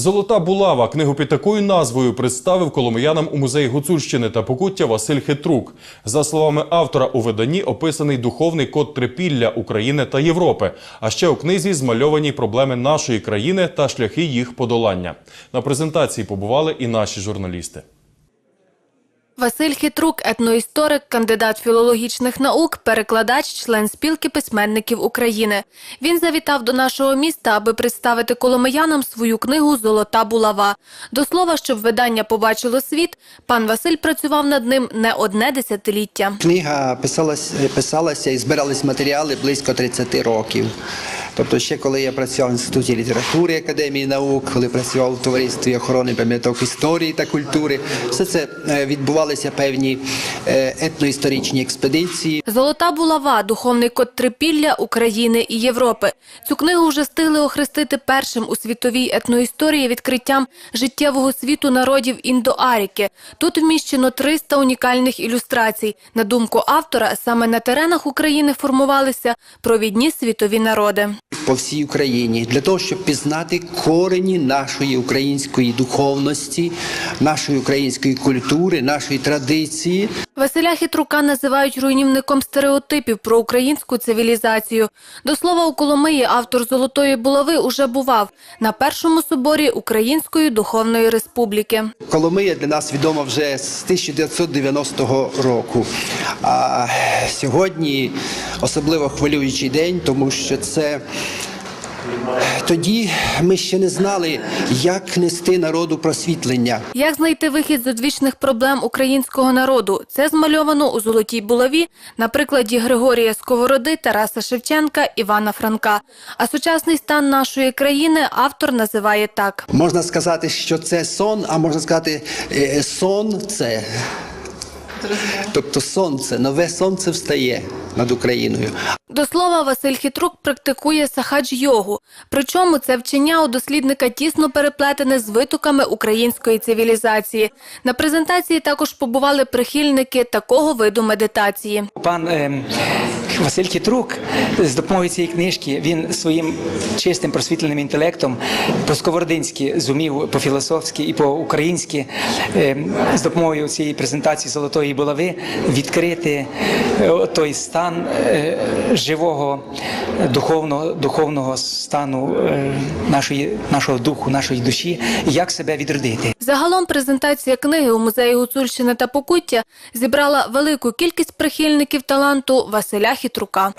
Золота булава книгу під такою назвою представив коломиянам у музеї Гуцульщини та Покуття Василь Хитрук. За словами автора, у виданні описаний духовний код трипілля України та Європи. А ще у книзі змальовані проблеми нашої країни та шляхи їх подолання. На презентації побували і наші журналісти. Василь Хитрук, етноісторик, кандидат філологічних наук, перекладач, член спілки письменників України. Він завітав до нашого міста, аби представити коломиянам свою книгу Золота булава. До слова, щоб видання побачило світ, пан Василь працював над ним не одне десятиліття. Книга писалась, писалася і збирались матеріали близько 30 років. Тобто, ще коли я працював в інституті літератури Академії наук, коли працював в товаристві охорони пам'яток історії та культури, все це е, відбувалися певні етноісторичні експедиції. Золота булава духовний код трипілля України і Європи. Цю книгу вже встигли охрестити першим у світовій етноісторії відкриттям життєвого світу народів Індоаріки. Тут вміщено 300 унікальних ілюстрацій. На думку автора, саме на теренах України формувалися провідні світові народи. По всій Україні для того, щоб пізнати корені нашої української духовності, нашої української культури, нашої традиції. Василя Хитрука називають руйнівником стереотипів про українську цивілізацію. До слова, у Коломиї автор Золотої булави уже бував на першому соборі Української духовної республіки. Коломия для нас відома вже з 1990 року. А сьогодні особливо хвилюючий день, тому що це. Тоді ми ще не знали, як нести народу просвітлення. Як знайти вихід з одвічних проблем українського народу? Це змальовано у золотій булаві на прикладі Григорія Сковороди, Тараса Шевченка, Івана Франка. А сучасний стан нашої країни автор називає так. Можна сказати, що це сон, а можна сказати, е, сон це. Тобто сонце, нове сонце встає над Україною. До слова, Василь Хітрук практикує сахадж-йогу. Причому це вчення у дослідника тісно переплетене з витоками української цивілізації. На презентації також побували прихильники такого виду медитації. Пан ем, Василь Кітрук з допомогою цієї книжки він своїм чистим просвітленим інтелектом по-сковородинськи зумів по-філософськи і по-українськи ем, з допомогою цієї презентації золотої булави відкрити е, той стан е, живого духовного, духовного стану е, нашої, нашого духу, нашої душі, як себе відродити. Загалом презентація книги у музеї Гуцульщини та Покуття зібрала велику кількість прихильників таланту Василя Хитрука.